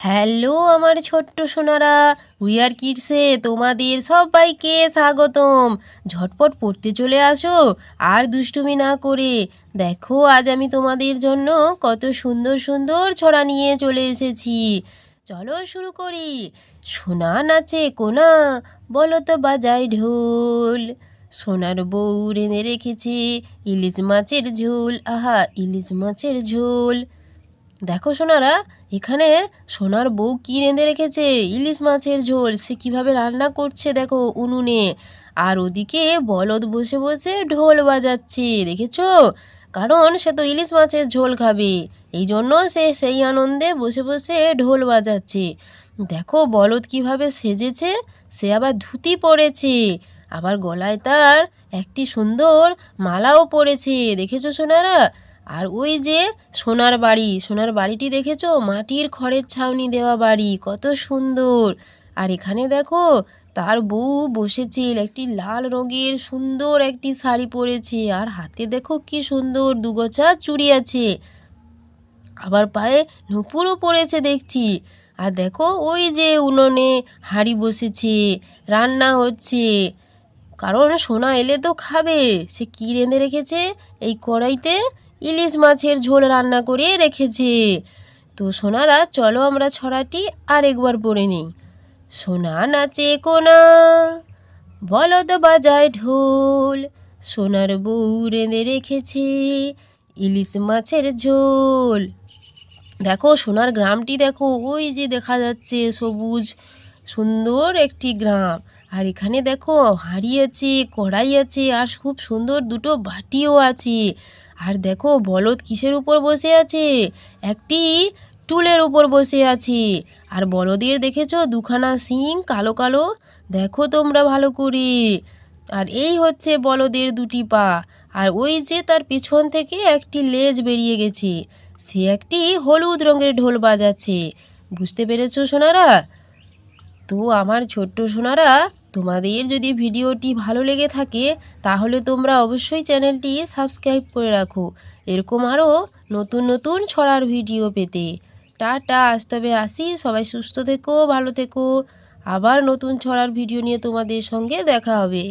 Hello আমার ছোট্ট Sonara wear কিডসে তোমাদের সবাইকে স্বাগতম। ঝটপট পড়তে চলে আসো, আর দুষ্টুমি না করে। দেখো, আজ আমি তোমাদের জন্য কত সুন্দর সুন্দর ছড়া নিয়ে চলে এসেছি। চলো শুরু করি। সোনা নাচে কোনা বলো তো বাজায় ঢোল। সোনার বউ রেঁধে রেখেছে ইলিশ মাছের ঝোল। আহা, ইলিশ মাছের ঝোল। দেখো সোনারা, এখানে সোনার বউ কি রেঁধে রেখেছে? ইলিশ মাছের ঝোল, সে কীভাবে রান্না করছে দেখো উনুনে। আর ওদিকে বলদ বসে বসে ঢোল বাজাচ্ছে, দেখেছ? কারণ সে তো ইলিশ মাছের ঝোল খাবে। এই জন্য সে সেই আনন্দে বসে বসে ঢোল বাজাচ্ছে। দেখো বলদ কীভাবে সেজেছে, সে আবার ধুতি পরেছে। আবার গলায় তার একটি সুন্দর মালাও পরেছে, দেখেছ সোনারা? আর ওই যে সোনার বাড়ি, সোনার বাড়িটি দেখেছ? মাটির খড়ের ছাউনি দেওয়া বাড়ি, কত সুন্দর। আর এখানে দেখো, তার বউ বসেছিল, একটি লাল রঙের সুন্দর একটি শাড়ি পরেছে, আর হাতে দেখো কি সুন্দর দুগোছা চুড়ি আছে। আবার পায়ে নুপুরও পরেছে দেখছি। আর দেখো, ওই যে উনুনে হাঁড়ি বসেছে, রান্না হচ্ছে। কারণ সোনা এলে তো খাবে, সে কী রেঁধে রেখেছে এই কড়াইতে? ইলিশ মাছের ঝোল রান্না করে রেখেছে। তো সোনারা, চলো আমরা ছড়াটি আরেকবার পড়ে নিই। সোনা নাচে কোনা, বলদ বাজায় ঢোল, সোনার বউ রেঁধে রেখেছে ইলিশ মাছের ঝোল। দেখো, সোনার গ্রামটি দেখো, ওই যে দেখা যাচ্ছে সবুজ, সুন্দর একটি গ্রাম। আর এখানে দেখো হাঁড়ি আছে কড়াই আছে আর খুব সুন্দর দুটো বাটিও আছে। আর দেখো, বলদ কিসের উপর বসে আছে? একটি টুলের উপর বসে আছে। আর বলদের দেখেছ, দুখানা সিং কালো কালো? দেখো তোমরা ভালো করে। আর এই হচ্ছে বলদের দুটি পা। আর ওই যে তার পিছন থেকে একটি লেজ বেরিয়ে গেছে। সে একটি হলুদ রঙের ঢোল বাজাচ্ছে। বুঝতে পেরেছ, সোনারা? তো আমার ছোট্ট সোনারা, তোমাদের যদি ভিডিওটি ভালো লেগে থাকে, তাহলে তোমরা অবশ্যই চ্যানেলটি সাবস্ক্রাইব করে রাখো। এরকম আরও নতুন নতুন ছড়ার ভিডিও পেতে। টাটা, আজ তবে আসি। সবাই সুস্থ থেকো, ভালো থেকো। আবার নতুন ছড়ার ভিডিও নিয়ে তোমাদের সঙ্গে দেখা হবে।